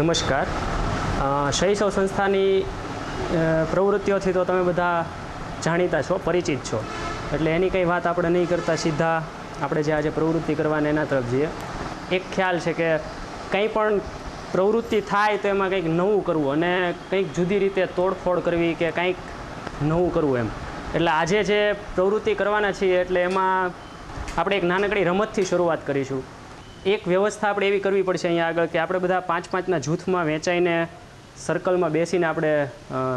નમસ્કાર. શૈશવ સંસ્થાની પ્રવૃત્તિઓથી તો તમે બધા જાણીતા છો, પરિચિત છો. એટલે એની કંઈ વાત આપણે નહીં કરતા સીધા આપણે જે આજે પ્રવૃત્તિ કરવાને એના તરફ જઈએ. એક ખ્યાલ છે કે કંઈ પણ પ્રવૃત્તિ થાય તો એમાં કંઈક નવું કરવું અને કંઈક જુદી રીતે તોડફોડ કરવી કે કંઈક નવું કરવું એમ. એટલે આજે જે પ્રવૃત્તિ કરવાના છીએ એટલે એમાં આપણે એક નાનકડી રમતથી શરૂઆત કરીશું. એક વ્યવસ્થા આપણે એવી કરવી પડશે અહીંયા આગળ કે આપણે બધા પાંચ પાંચના જૂથમાં વેચાઈને સર્કલમાં બેસીને આપણે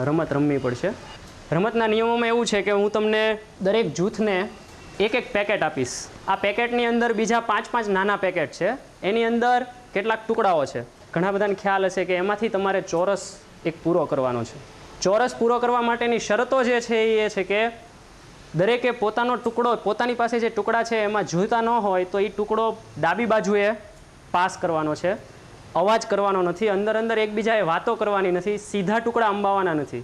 રમત રમવી પડશે. રમતના નિયમોમાં એવું છે કે હું તમને દરેક જૂથને એક એક પેકેટ આપીશ. આ પેકેટની અંદર બીજા પાંચ પાંચ નાના પેકેટ છે. એની અંદર કેટલાક ટુકડાઓ છે. ઘણા બધાને ખ્યાલ હશે કે એમાંથી તમારે ચોરસ એક પૂરો કરવાનો છે. ચોરસ પૂરો કરવા માટેની શરતો જે છે એ છે કે દરેકે પોતાનો ટુકડો, પોતાની પાસે જે ટુકડા છે એમાં જોઈતા ન હોય તો એ ટુકડો ડાબી બાજુએ પાસ કરવાનો છે. અવાજ કરવાનો નથી, અંદર અંદર એકબીજાએ વાતો કરવાની નથી, સીધા ટુકડા અંબાવાના નથી.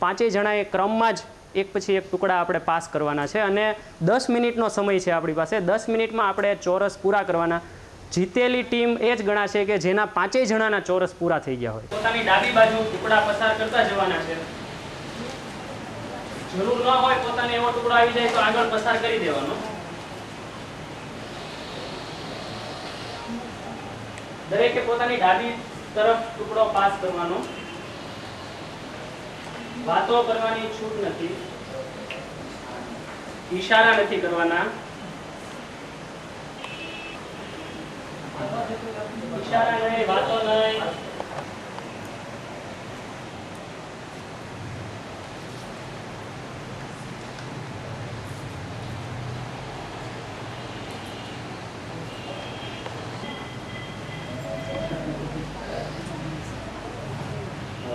પાંચેય જણાએ ક્રમમાં જ એક પછી એક ટુકડા આપણે પાસ કરવાના છે અને દસ મિનિટનો સમય છે આપણી પાસે. દસ મિનિટમાં આપણે ચોરસ પૂરા કરવાના. જીતેલી ટીમ એ જ ગણાશે કે જેના પાંચેય જણાના ચોરસ પૂરા થઈ ગયા હોય. પોતાની ડાબી બાજુ ટુકડા પસાર કરતા જવાના છે. જરૂર ન હોય, પોતાને એવો ટુકડો આવી જાય તો આગળ પસાર કરી દેવાનો. દરેકે પોતાની ડાબી તરફ ટુકડો પાસ કરવાનો. વાતો કરવાની છૂટ નથી. ઈશારા નથી કરવાના. ઈશારા નહીં, વાતો નહીં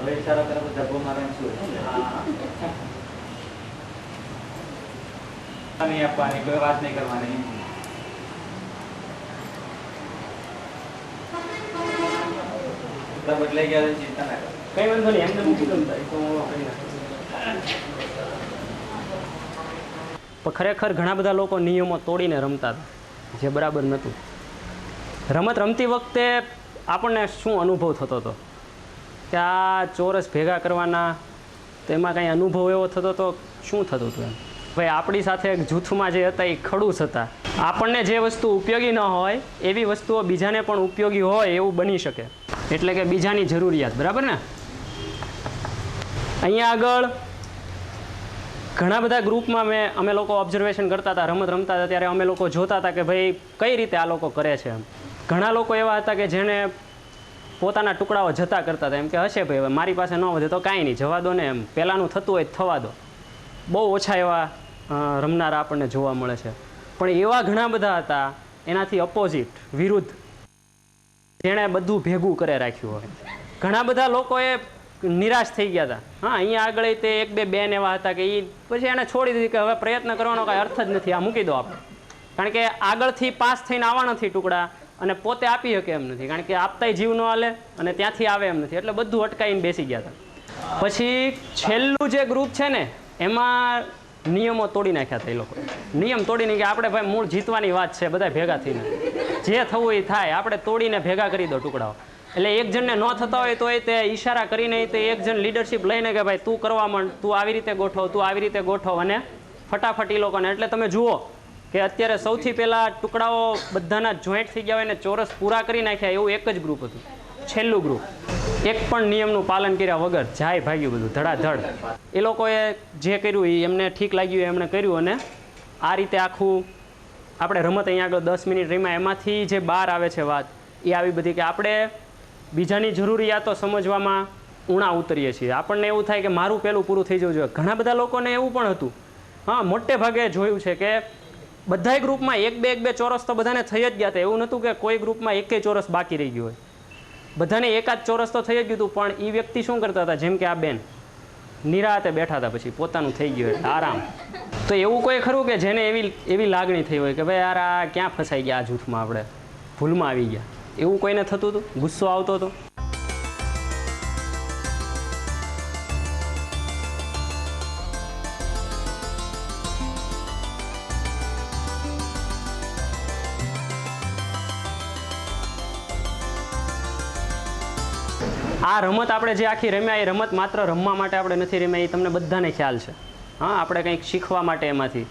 હવે ઈશારો કરે તો ધબ્બો મારવાનું શું નહીં કોઈ વાત નહીં કરવાની. બદલાઈ ગયા ચિંતા ના કરો. કઈ વાંધો નહીં એમને મૂકી દઉં તો પણ ખરેખર ઘણા બધા લોકો નિયમો તોડીને રમતા હતા જે બરાબર નહોતું. રમત રમતી વખતે આપણને શું અનુભવ થતો હતો? કે આ ચોરસ ભેગા કરવાના તેમાં કંઈ કાંઈ અનુભવ એવો થતો હતો શું થતું હતું એમ? ભાઈ, આપણી સાથે જૂથમાં જે હતા એ ખડૂસ હતા. આપણને જે વસ્તુ ઉપયોગી ન હોય, એવી વસ્તુઓ બીજાને પણ ઉપયોગી હોય એવું બની શકે. એટલે કે બીજાની જરૂરિયાત, બરાબર ને? અહીંયા આગળ ઘણા બધા ગ્રુપમાં મેં, અમે લોકો ઓબ્ઝર્વેશન કરતા હતા, રમત રમતા હતા, ત્યારે અમે લોકો જોતા હતા કે ભાઈ, કઈ રીતે આ લોકો કરે છે એમ. ઘણા લોકો એવા હતા કે જેણે પોતાના ટુકડાઓ જતા કરતા હતા. એમ કે, હશે ભાઈ મારી પાસે ન વધે તો કાંઈ નહીં, જવા દો ને એમ. પહેલાંનું થતું હોય થવા દો. બહુ ઓછા એવા રમનારા આપણને જોવા મળે છે. પણ એવા ઘણા બધા હતા, એનાથી અપોઝિટ વિરુદ્ધ. જેણે બધું ભેગું કરે રાખ્યું હોય. ઘણા બધા લોકોએ નિરાશ થઈ ગયા હતા. હા, અહીંયા આગળ તે એક બે બેન એવા હતા કે એ પછી એને છોડી દીધી કે હવે પ્રયત્ન કરવાનો કાંઈ અર્થ જ નથી, આ મૂકી દો આપણે કારણ કે આગળથી પાસ થઈને આવવા નથી ટુકડા અને પોતે આપી શકે એમ નથી. કારણ કે આપતાય જીવ ન હાલે અને ત્યાંથી આવે એમ નથી. એટલે બધું અટકાઈને બેસી ગયા હતા. પછી છેલ્લું જે ગ્રુપ છે ને, એમાં નિયમો તોડી નાખ્યા હતા એ લોકો. નિયમ તોડીને કે આપણે ભાઈ મૂળ જીતવાની વાત છે બધા ભેગા થઈને. જે થવું એ થાય, આપણે તોડીને ભેગા કરી દો ટુકડાઓ. એટલે એક જણને ન થતા હોય તો એ તે ઈશારા કરીને તે એક જણ લીડરશિપ લઈને કે ભાઈ તું કરવા માંડ, તું આવી રીતે ગોઠવ, તું આવી રીતે ગોઠવ અને ફટાફટ એ લોકોને. એટલે તમે જુઓ કે અત્યારે સૌથી પહેલાં ટુકડાઓ બધાના જોઈન્ટ થઈ ગયા હોય ને ચોરસ પૂરા કરી નાખ્યા એવું એક જ ગ્રુપ હતું. છેલ્લું ગ્રુપ એક પણ નિયમનું પાલન કર્યા વગર જાય ભાગ્યું બધું, ધડાધડ. એ લોકોએ જે કર્યું એ એમને ઠીક લાગ્યું એમણે કર્યું અને આ રીતે આખું આપણે રમત અહીંયા આગળ દસ મિનિટ રમ્યા. એમાંથી જે બહાર આવે છે વાત, એ આવી બધી કે આપણે બીજાની જરૂરિયાતો સમજવામાં ઉણા ઉતરીએ છીએ. આપણને એવું થાય કે મારું પહેલું પૂરું થઈ જવું જોઈએ. ઘણા બધા લોકોને એવું પણ હતું. હા, મોટે ભાગે જોયું છે કે બધાય ગ્રુપમાં એક બે એક બે ચોરસ તો બધાને થઈ જ ગયા હતા. એવું નહોતું કે કોઈ ગ્રુપમાં એકેય ચોરસ બાકી રહી ગયું હોય. બધાને એકાદ ચોરસ તો થઈ જ ગયું હતું, પણ એ વ્યક્તિ શું કરતા હતા? જેમ કે આ બેન નિરાતે બેઠા હતા પછી, પોતાનું થઈ ગયું એટલે આરામ. તો એવું કોઈ ખરું કે જેને એવી એવી લાગણી થઈ હોય કે ભાઈ યાર આ ક્યાં ફસાઈ ગયા આ જૂથમાં આપણે? ભૂલમાં આવી ગયા. એવું કોઈને થતું હતું? ગુસ્સો આવતો હતો? આ રમત આપણે જે આખી રમ્યા, એ રમત માત્ર રમવા માટે આપણે નથી રમ્યા, એ તમને બધાને ખ્યાલ છે. હા, આપણે કંઈક શીખવા માટે એમાંથી.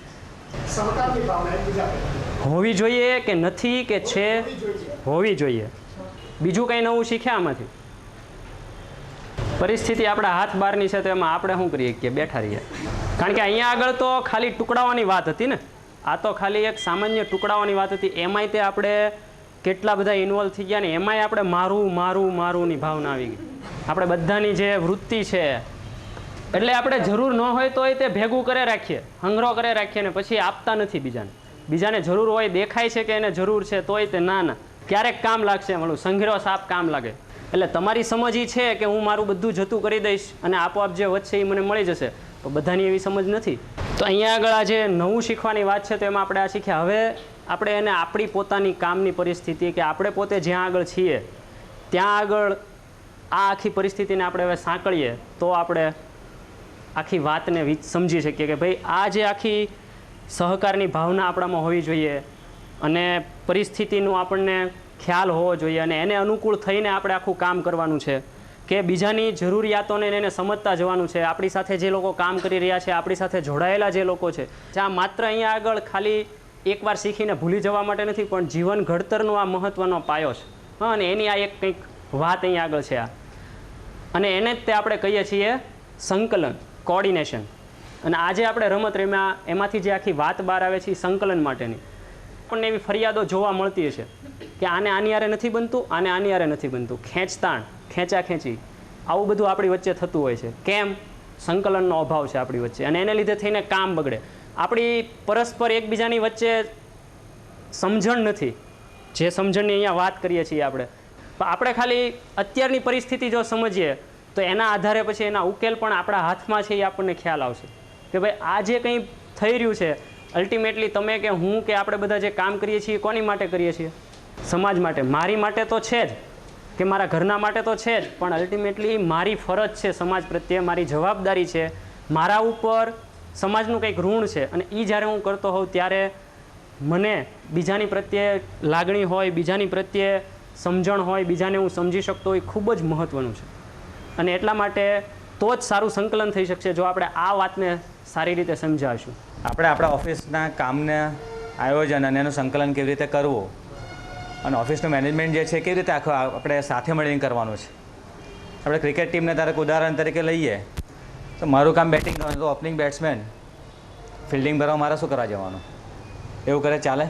હોવી જોઈએ કે નથી કે છે. હોવી જોઈએ. બીજું કંઈ નવું શીખ્યા આમાંથી? પરિસ્થિતિ આપણા હાથ બહારની છે તો એમાં આપણે શું કરીએ કે બેઠા રહીએ. કારણ કે અહીંયા આગળ તો ખાલી ટુકડાઓની વાત હતી ને. આ તો ખાલી એક સામાન્ય ટુકડાઓની વાત હતી. એમાંય તે આપણે કેટલા બધા ઇન્વોલ્વ થઈ ગયા ને એમાંય આપણે મારું મારું, મારુંની ભાવના આવી ગઈ. આપણે બધાની જે વૃત્તિ છે, એટલે આપણે જરૂર ન હોય તોય તે ભેગું કરે રાખીએ સંગ્રહ કરે રાખીએ ને પછી આપતા નથી બીજાને. બીજાને જરૂર હોય, દેખાય છે કે એને જરૂર છે તોય તે ના ના. ક્યારેક કામ લાગશે મળું સંગ્રહ સાપ કામ લાગે. એટલે તમારી સમજ એ છે કે હું મારું બધું જતું કરી દઈશ અને આપોઆપ જે વધશે એ મને મળી જશે, તો બધાની એવી સમજ નથી. તો અહીંયા આગળ આ જે નવું શીખવાની વાત છે, તો એમાં આપણે આ શીખ્યા. હવે આપણે એને આપણી પોતાની કામની પરિસ્થિતિ કે આપણે પોતે જ્યાં આગળ છીએ, ત્યાં આગળ આ આખી પરિસ્થિતિને આપણે હવે સાંકળીએ, તો આપણે આખી વાતને સમજી શકીએ કે ભાઈ આ જે આખી સહકારની ભાવના આપણામાં હોવી જોઈએ અને પરિસ્થિતિનું આપણને ખ્યાલ હોવો જોઈએ અને એને અનુકૂળ થઈને આપણે આખું કામ કરવાનું છે. કે બીજાની જરૂરિયાતોને એને સમજતા જવાનું છે. આપણી સાથે જે લોકો કામ કરી રહ્યા છે, આપણી સાથે જોડાયેલા જે લોકો છે, જ્યાં માત્ર અહીંયા આગળ ખાલી એકવાર શીખીને ભૂલી જવા માટે નથી, પણ જીવન ઘડતરનો આ મહત્ત્વનો પાયો છે. હા, અને એની આ એક કંઈક વાત અહીં આગળ છે આ. અને એને જ તે આપણે કહીએ છીએ સંકલન કોર્ડિનેશન અને આજે આપણે રમત રમ્યા, એમાંથી જે આખી વાત બહાર આવે છે સંકલન માટેની. આપણને એવી ફરિયાદો જોવા મળતી હશે કે આને આની આરે નથી બનતું, આને આની આરે નથી બનતું. ખેંચતાણ ખેંચા ખેંચી આવું બધું આપણી વચ્ચે થતું હોય છે. કેમ? સંકલનનો અભાવ છે આપણી વચ્ચે. અને એને લીધે થઈને કામ બગડે. આપણી પરસ્પર એકબીજાની વચ્ચે સમજણ નથી. જે સમજણની અહીંયા વાત કરીએ છીએ આપણે. પણ આપણે ખાલી અત્યારની પરિસ્થિતિ જો સમજીએ, તો એના આધારે પછી એના ઉકેલ પણ આપણા હાથમાં છે એ આપણને ખ્યાલ આવશે. કે ભાઈ, આ જે કંઈ થઈ રહ્યું છે અલ્ટિમેટલી તમે કે હું કે આપણે બધા જે કામ કરીએ છીએ કોની માટે કરીએ છીએ? સમાજ માટે. મારી માટે તો છે જ. કે મારા ઘરના માટે તો છે જ. પણ અલ્ટિમેટલી મારી ફરજ છે, સમાજ પ્રત્યે મારી જવાબદારી છે. મારા ઉપર સમાજનું કંઈક ઋણ છે અને એ જ્યારે હું કરતો હોઉં ત્યારે મને બીજાની પ્રત્યે લાગણી હોય, બીજાની પ્રત્યે સમજણ હોય, બીજાને હું સમજી શકતો હોય ખૂબ જ મહત્ત્વનું છે. અને એટલા માટે તો જ સારું સંકલન થઈ શકશે જો આપણે આ વાતને સારી રીતે સમજાવીશું. આપણે આપણા ઓફિસના કામને આયોજન અને એનું સંકલન કેવી રીતે કરવું અને ઓફિસનું મેનેજમેન્ટ જે છે કેવી રીતે આખું આપણે સાથે મળીને કરવાનું છે. આપણે ક્રિકેટ ટીમને તારે ઉદાહરણ તરીકે લઈએ. તો મારું કામ બેટિંગ કરવાનું તો ઓપનિંગ બેટ્સમેન ફિલ્ડિંગ ભરવા મારે શું કરવા જવાનું? એવું કરે, ચાલે?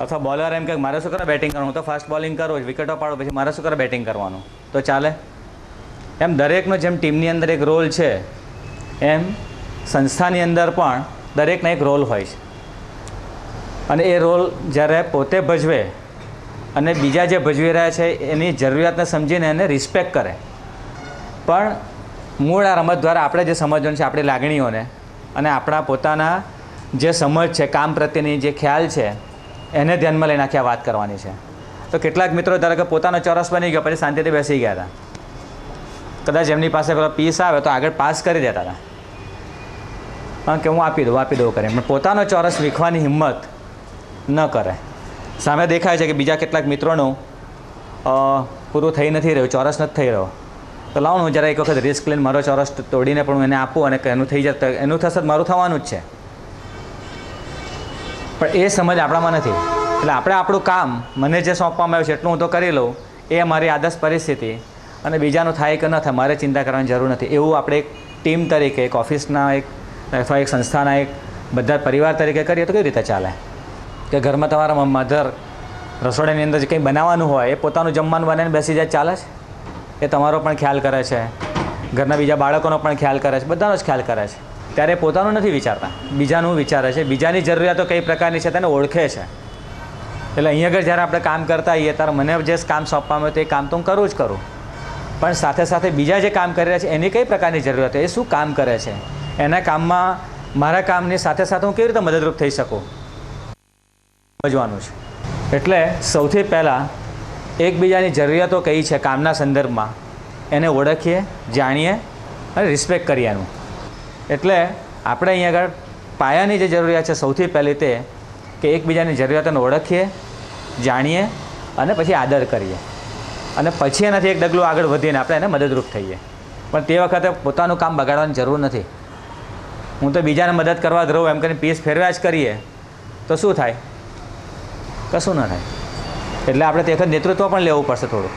અથવા બોલર એમ કે, મારે શું કરે બેટિંગ કરવાનું? તો ફાસ્ટ બોલિંગ કરું વિકેટો પાડો પછી મારે શું કરે બેટિંગ કરવાનું? તો ચાલે? એમ દરેકનો જેમ ટીમની અંદર એક રોલ છે, એમ સંસ્થાની અંદર પણ દરેકનો એક રોલ હોય છે. અને એ રોલ જ્યારે પોતે ભજવે અને બીજા જે ભજવી રહ્યા છે, એની જરૂરિયાતને સમજીને એને રિસ્પેક્ટ કરે. પણ મૂળ આ રમત દ્વારા આપણે જે સમજવાનું છે, આપણી લાગણીઓને અને આપણા પોતાના જે સમજ છે, કામ પ્રત્યેની જે ખ્યાલ છે, એને ધ્યાનમાં લઈને આખી વાત કરવાની છે. તો કેટલાક મિત્રો ધારો કે પોતાનો ચોરસ બની ગયો, પછી શાંતિથી બેસી ગયા હતા. કદાચ એમની પાસે પેલો પીસ આવે તો આગળ પાસ કરી દેતા હતા. કે હું આપી દઉં આપી દઉં કરે પણ પોતાનો ચોરસ વીખવાની હિંમત ન કરે. સામે દેખાય છે કે બીજા કેટલાક મિત્રોનું પૂરું થઈ નથી રહ્યું, ચોરસ નથી થઈ રહ્યો. તો લાવો હું જરા એક વખત રિસ્ક લઈને મારો ચોરસ તોડીને પણ હું એને આપું અને એનું થઈ જશે એનું થશે મારું થવાનું જ છે. પણ એ સમજ આપણામાં નથી. એટલે આપણે આપણું કામ મને જે સોંપવામાં આવ્યું છે એટલું હું તો કરી લઉં, એ મારી આદર્શ પરિસ્થિતિ. અને બીજાનું થાય કે ન થાય મારે ચિંતા કરવાની જરૂર નથી. એવું આપણે એક ટીમ તરીકે, એક ઓફિસના એક, અથવા એક સંસ્થાના એક બધા પરિવાર તરીકે કરીએ તો કઈ રીતે ચાલે? કે ઘરમાં તમારા મધર રસોડાની અંદર જે કંઈ બનાવવાનું હોય એ પોતાનું જમવાનું બનાવીને બેસી જાય, ચાલે છે? એ તમારો પણ ખ્યાલ કરે છે. ઘરના બીજા બાળકોનો પણ ખ્યાલ કરે છે. બધાનો જ ખ્યાલ કરે છે. ત્યારે પોતાનું નથી વિચારતા. બીજાનું વિચારે છે. બીજાની જરૂરિયાતો કઈ પ્રકારની છે તેને ઓળખે છે. એટલે અહીંયા આગળ જ્યારે આપણે કામ કરતા હોઈએ ત્યારે મને જે કામ સોંપવામાં આવે તે કામ તો હું કરું જ કરું. પણ સાથે સાથે બીજા જે કામ કરી રહ્યા છે, એની કઈ પ્રકારની જરૂરિયાત? એ શું કામ કરે છે? એના કામમાં મારા કામની સાથે સાથે હું કેવી રીતે મદદરૂપ થઈ શકું? સમજવાનું છે. એટલે સૌથી પહેલાં એકબીજાની જરૂરિયાતો કઈ છે કામના સંદર્ભમાં, એને ઓળખીએ, જાણીએ અને રિસ્પેક્ટ કરીએ એનું. એટલે આપણે અહીંયા આગળ પાયાની જે જરૂરિયાત છે સૌથી પહેલી તે કે એકબીજાની જરૂરિયાતોને ઓળખીએ, જાણીએ અને પછી આદર કરીએ. અને પછી એનાથી એક ડગલું આગળ વધીને આપણે એને મદદરૂપ થઈએ. પણ તે વખતે પોતાનું કામ બગાડવાની જરૂર નથી. હું તો બીજાને મદદ કરવા જ રહું, એમ કરીને પીસ ફેરવ્યા જ કરીએ, તો શું થાય? કશું ન થાય. એટલે આપણે તે વખત નેતૃત્વ પણ લેવું પડશે થોડું.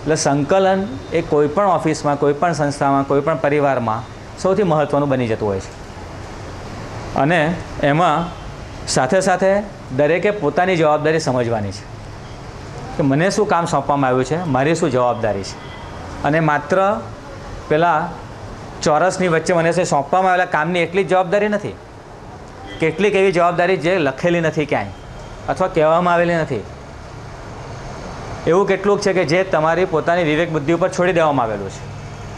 એટલે સંકલન એ કોઈપણ ઓફિસમાં, કોઈ પણ સંસ્થામાં કોઈપણ પરિવારમાં સૌથી મહત્ત્વનું બની જતું હોય છે. અને એમાં સાથે સાથે દરેકે પોતાની જવાબદારી સમજવાની છે. કે મને શું કામ સોંપવામાં આવ્યું છે? મારી શું જવાબદારી છે? અને માત્ર પેલા ચોરસની વચ્ચે મને જે સોંપવામાં આવેલા કામની એટલી જ જવાબદારી નથી. કેટલીક એવી જવાબદારી જે લખેલી નથી ક્યાંય, અથવા કહેવામાં આવેલી નથી. એવું કેટલુંક છે કે જે તમારી પોતાની વિવેક બુદ્ધિ ઉપર છોડી દેવામાં આવેલું છે.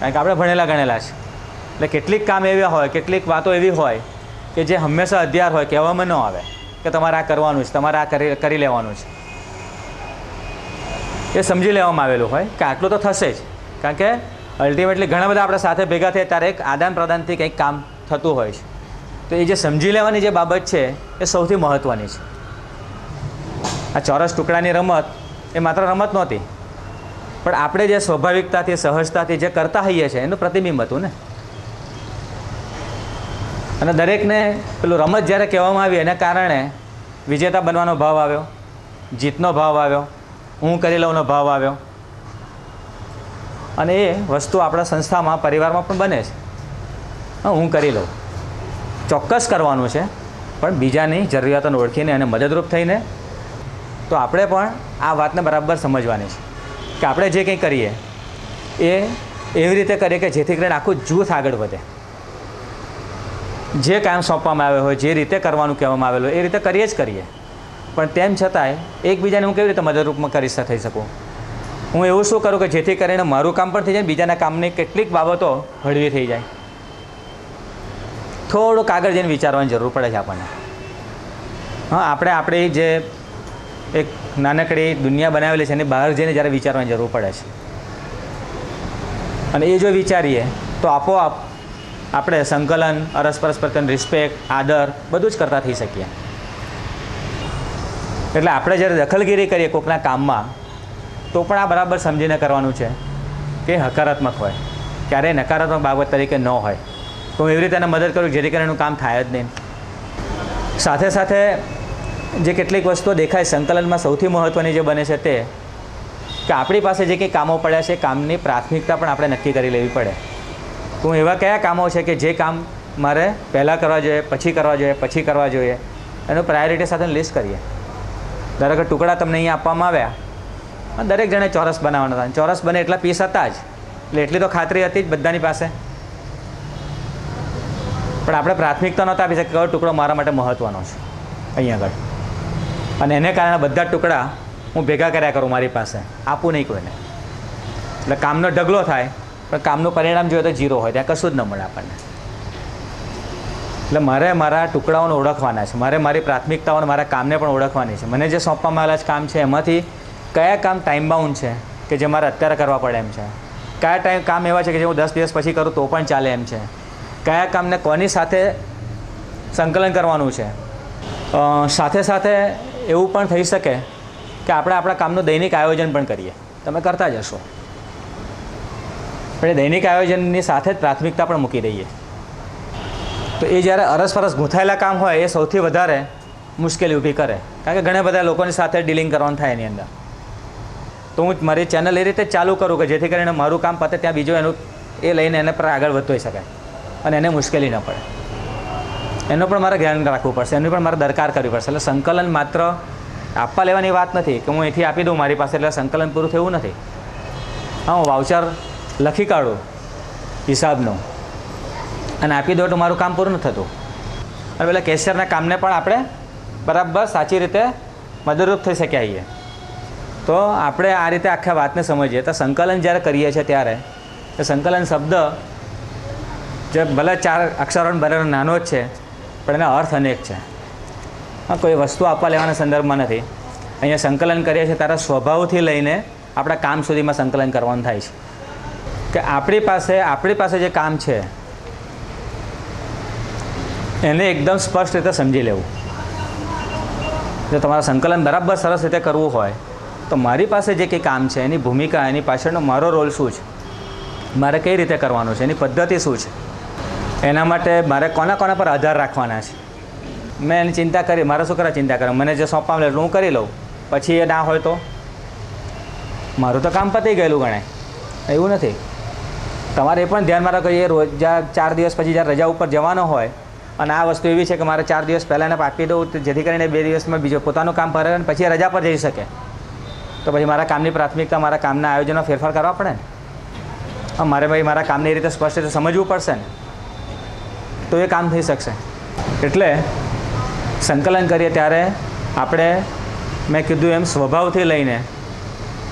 કારણ કે આપણે ભણેલા ગણેલા છે. એટલે કેટલીક કામ એવા હોય, કેટલીક વાતો એવી હોય કે જે હંમેશા અધ્યાર હોય, કહેવામાં ન આવે કે તમારે આ કરવાનું છે, તમારે આ કરી કરી લેવાનું છે. એ સમજી લેવામાં આવેલું હોય કે આટલું તો થશે જ. કારણ કે અલ્ટિમેટલી ઘણા બધા આપણે સાથે ભેગા થયા ત્યારે એક આદાન પ્રદાનથી કંઈક કામ થતું હોય છે. તો એ જે સમજી લેવાની જે બાબત છે એ સૌથી મહત્ત્વની છે. આ ચોરસ ટુકડાની રમત એ માત્ર રમત નહોતી. પણ આપણે જે સ્વાભાવિકતાથી, સહજતાથી જે કરતા હોઈએ છીએ, એનું પ્રતિબિંબ હતું ને. અને દરેકને પેલું રમત જ્યારે કહેવામાં આવી, એના કારણે વિજેતા બનવાનો ભાવ આવ્યો, જીતનો ભાવ આવ્યો હું કરી લઉંનો ભાવ આવ્યો. અને એ વસ્તુ આપણા સંસ્થામાં, પરિવારમાં પણ બને છે. હા કરી લઉં. ચોક્કસ કરવાનું છે, પણ બીજાની જરૂરિયાતોને ઓળખીને અને મદદરૂપ થઈને તો આપણે પણ આ વાતને બરાબર સમજવાની છે કે આપણે જે કંઈ કરીએ, એ એવી રીતે કરીએ કે જેથી કરીને આખું જૂથ આગળ વધે. જે કામ સોંપવામાં આવ્યો હોય, જે રીતે કરવાનું કહેવામાં આવેલું એ રીતે કરીએ જ કરીએ. પણ તેમ છતાંય એકબીજાને હું કેવી રીતે મદદરૂપમાં કરી થઈ શકું? હું એવું શું કરું કે જેથી કરીને મારું કામ પણ થઈ જાય બીજાના કામની કેટલીક બાબતો હળવી થઈ જાય. થોડુંક આગળ જઈને વિચારવાની જરૂર પડે છે આપણને. હા, આપણે આપણી જે એક નાનકડી દુનિયા બનાવેલી છે એની બહાર જઈને જ્યારે વિચારવાની જરૂર પડે છે. અને એ જો વિચારીએ, તો આપોઆપ આપણે સંકલન, અરસપરસ પ્રત્યે રિસ્પેક્ટ આદર બધું જ કરતા થઈ શકીએ. એટલે આપણે જ્યારે દખલગીરી કરીએ કોઈકના કામમાં, તો પણ આ બરાબર સમજીને કરવાનું છે કે હકારાત્મક હોય. ક્યારેય નકારાત્મક બાબત તરીકે ન હોય. તો હું એવી રીતે એને મદદ કરું જેથી કરીને એનું કામ થાય જ નહીં. સાથે સાથે જે કેટલીક વસ્તુઓ દેખાય સંકલનમાં સૌથી મહત્ત્વની જે બને છે તે, કે આપણી પાસે જે કંઈ કામો પડ્યા છે, કામની પ્રાથમિકતા પણ આપણે નક્કી કરી લેવી પડે. તો એવા કયા કામો છે કે જે કામ મારે પહેલાં કરવા જોઈએ, પછી કરવા જોઈએ, પછી કરવા જોઈએ, એનું પ્રાયોરિટી સાથે લિસ્ટ કરીએ. ધારો કે ટુકડા તમને અહીંયા આપવામાં આવ્યા દરેક જણે ચોરસ બનાવવાના હતા. ચોરસ બને એટલા પીસ હતા જ. એટલે એટલી તો ખાતરી હતી જ બધાની પાસે. પણ આપણે પ્રાથમિકતા નહોતા આપી શકીએ કયો ટુકડો મારા માટે મહત્ત્વનો છે. અહીંયા આગળ. અને એને કારણે બધા ટુકડા હું ભેગા કર્યા કરું મારી પાસે. આપું નહીં કોઈને. એટલે કામનો ઢગલો થાય, પણ કામનું પરિણામ જોઈએ તો જીરો હોય, ત્યાં કશું જ ન મળે આપણને. એટલે મારે મારા ટુકડાઓને ઓળખવાના છે. મારે મારી પ્રાથમિકતાઓને, મારા કામને પણ ઓળખવાની છે. મને જે સોંપવામાં આવેલા જ કામ છે, એમાંથી કયા કામ ટાઈમ બાઉન્ડ છે કે જે મારે અત્યારે કરવા પડે એમ છે? કયા ટાઈમ કામ એવા છે કે જે હું દસ દિવસ પછી કરું તો પણ ચાલે એમ છે? કયા કામને કોની સાથે સંકલન કરવાનું છે? સાથે સાથે એવું પણ થઈ શકે કે આપણે આપણા કામનું દૈનિક આયોજન પણ કરીએ. તમે કરતા જ હશો. પણ એ દૈનિક આયોજનની સાથે જ પ્રાથમિકતા પણ મૂકી દઈએ. તો એ જ્યારે અરસપરસ ગૂંથાયેલા કામ હોય, એ સૌથી વધારે મુશ્કેલી ઊભી કરે. કારણ કે ઘણા બધા લોકોની સાથે ડીલિંગ કરવાનું થાય એની અંદર. તો હું મારી ચેનલ એ રીતે ચાલુ કરું કે જેથી કરીને મારું કામ પતે ત્યાં બીજું એનું એ લઈને એને પર આગળ વધતો શકાય. અને એને મુશ્કેલી ન પડે. એનું પણ મારે ધ્યાન રાખવું પડશે, એની પણ મારે દરકાર કરવી પડશે. એટલે સંકલન માત્ર આપવા લેવાની વાત નથી કે હું અહીંથી આપી દઉં મારી પાસે, એટલે સંકલન પૂરું થયું નથી. હા, હું વાઉચર લખી કાઢું, હિસાબનું. અને આપી દો તો મારું કામ પૂરું નથી થતું. અને પેલા કેશિયરના કામને પણ આપણે બરાબર સાચી રીતે મદદરૂપ થઈ શક્યા છીએ. તો આપણે આ રીતે આખા વાતને સમજીએ. તો સંકલન જ્યારે કરીએ છીએ ત્યારે એ સંકલન શબ્દ જે ભલે ચાર અક્ષરોને બરાબર નાનો જ છે પણ એનો અર્થ અનેક છે. હા, કોઈ વસ્તુ આપવા લેવાના સંદર્ભમાં નથી. અહીંયા સંકલન કરીએ છીએ તારા સ્વભાવથી લઈને આપણા કામ સુધીમાં સંકલન કરવાનું થાય છે. કે આપણી પાસે આપણી પાસે જે કામ છે, એને એકદમ સ્પષ્ટ રીતે સમજી લેવું. જો તમારા સંકલન બરાબર સરસ રીતે કરવું હોય, તો મારી પાસે જે કંઈ કામ છે, એની ભૂમિકા, એની પાછળનો મારો રોલ શું છે? મારે કઈ રીતે કરવાનું છે? એની પદ્ધતિ શું છે? એના માટે મારે કોના કોના પર આધાર રાખવાના છે? મેં એની ચિંતા કરી, મારે શું કરવા ચિંતા કરે. મને જે સોંપવા એટલે હું કરી લઉં. પછી એ ના હોય તો? મારું તો કામ પતી ગયેલું ગણે એવું નથી. તમારે એ પણ ધ્યાનમાં રાખો, એ રોજ જ્યાં ચાર દિવસ પછી જ્યારે રજા ઉપર જવાનો હોય, અને આ વસ્તુ એવી છે કે મારે ચાર દિવસ પહેલાં એને આપી દઉં જેથી કરીને બે દિવસમાં બીજો પોતાનું કામ કરે અને પછી રજા પર જઈ શકે. તો પછી મારા કામની પ્રાથમિકતા, મારા કામના આયોજનો ફેરફાર કરવા પડે ને? મારે ભાઈ, મારા કામની રીતે સ્પષ્ટ રીતે સમજવું પડશે ને? તો એ કામ થઈ શકશે. એટલે સંકલન કરીએ ત્યારે આપણે મેં કીધું એમ સ્વભાવથી લઈને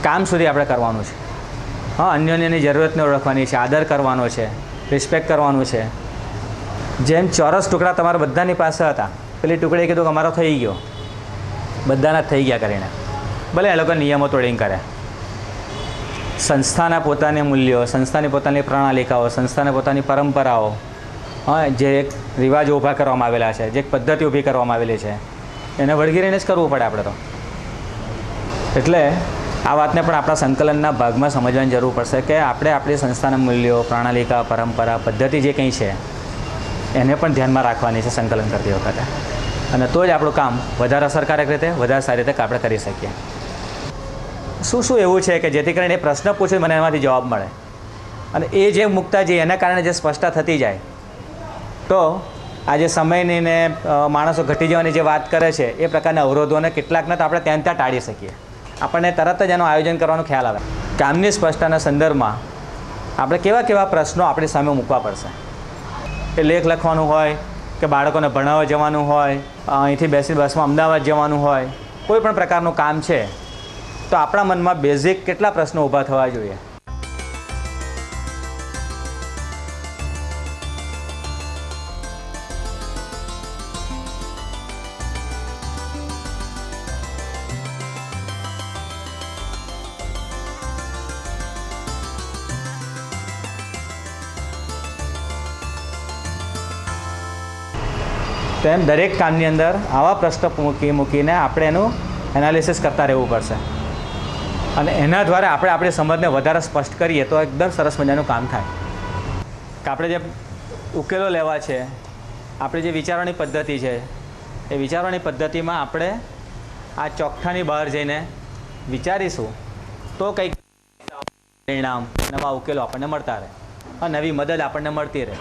કામ સુધી આપણે કરવાનું છે. હા, અન્યોન્યની જરૂરતને ઓળખવાની છે, આદર કરવાનો છે રિસ્પેક્ટ કરવાનું છે. જેમ ચોરસ ટુકડા તમારા બધાની પાસે હતા, પેલી ટુકડીએ કીધું કે અમારો થઈ ગયો. બધાના થઈ ગયા કરીને. ભલે એ લોકો નિયમો તોડીને કરે. સંસ્થાના પોતાની મૂલ્યો, સંસ્થાની પોતાની પ્રણાલિકાઓ, સંસ્થાને પોતાની પરંપરાઓ જે એક રિવાજો ઊભા કરવામાં આવેલા છે, જે એક પદ્ધતિ ઊભી કરવામાં આવેલી છે. એને વળગી રહીને જ કરવું પડે આપણે તો. એટલે આ વાતને પણ આપણા સંકલનના ભાગમાં સમજવાની જરૂર પડશે કે આપણે આપણી સંસ્થાના મૂલ્યો, પ્રણાલિકા, પરંપરા, પદ્ધતિ જે કંઈ છે, એને પણ ધ્યાનમાં રાખવાની છે સંકલન કરતી વખતે. અને તો જ આપણું કામ વધારે અસરકારક રીતે, વધારે સારી રીતે આપણે કરી શકીએ. શું શું એવું છે કે જેથી કરીને પ્રશ્ન પૂછે મને એમાંથી જવાબ મળે? અને એ જે મૂકતા જઈએ એના કારણે જે સ્પષ્ટતા થતી જાય તો આજે સમયની ને માણસો ઘટી જવાની જે વાત કરે છે, એ પ્રકારના અવરોધોને કેટલાકને તો આપણે ત્યાં ત્યાં ટાળી શકીએ. આપણને તરત જ એનું આયોજન કરવાનો ખ્યાલ આવે. કામની સ્પષ્ટતાના સંદર્ભમાં આપણે કેવા કેવા પ્રશ્નો આપણી સામે મૂકવા પડશે? એ લેખ લખવાનું હોય, કે બાળકોને ભણાવવા જવાનું હોય અહીંથી બેસી બસમાં અમદાવાદ જવાનું હોય, કોઈ પણ પ્રકારનું કામ છે, તો આપણા મનમાં બેઝિક કેટલા પ્રશ્નો ઊભા થવા જોઈએ? તેમ દરેક કામની અંદર આવા પ્રશ્નો મૂકી મૂકીને આપણે એનું એનાલિસિસ કરતા રહેવું પડશે. અને એના દ્વારા આપણે આપણી સમજને વધારે સ્પષ્ટ કરીએ તો એકદમ સરસ મજાનું કામ થાય. કે આપણે જે ઉકેલો લેવા છે, આપણી જે વિચારવાની પદ્ધતિ છે, એ વિચારવાની પદ્ધતિમાં આપણે આ ચોખ્ઠાની બહાર જઈને વિચારીશું તો કંઈક પરિણામ, નવા ઉકેલો આપણને મળતા રહે. નવી મદદ આપણને મળતી રહે.